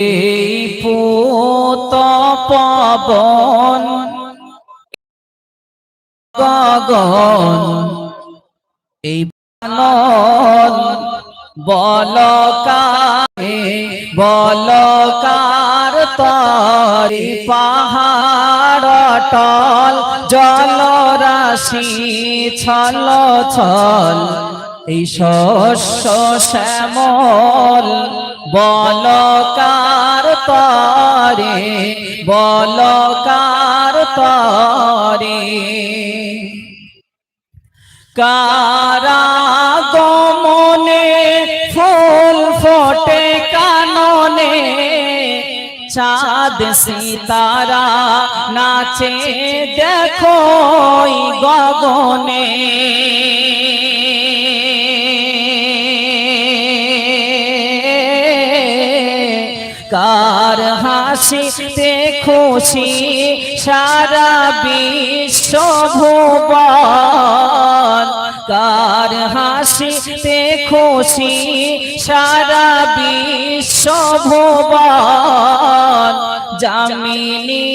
এই পুত পবন গগন, এই বানর বলকারে, বলকার তরি পাহাড় টল জলরাশি ছল ছল, এই শস্য শ্যামল বলকার তরে বলকার তরে? কারা গমনে ফুল ফোটে কাননে চাঁদ সিতারা নাচে দেখো গগনে। কার হাসিতে খুশি সারা বিশ্ব ভুবন। কার হাসিতে খুশি সারা বিশ্ব ভুবন। জামিনী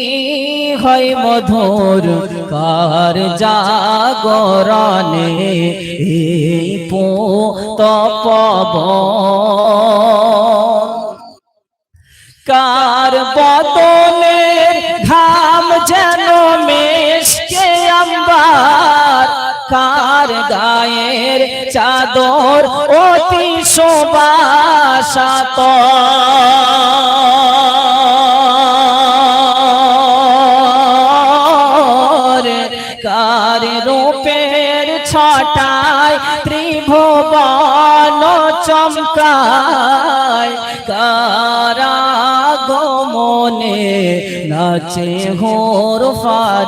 হয় মধুর, কার জাগরণে এই পো পবন কার বদলে ঘাম যেন মেশকে আম্বার? কার গায়ের চাদর অতি শোভাসাত কার রূপের ছটায় ত্রিভুবন চমকায়? কারা গমনে নাচে হোর ফারি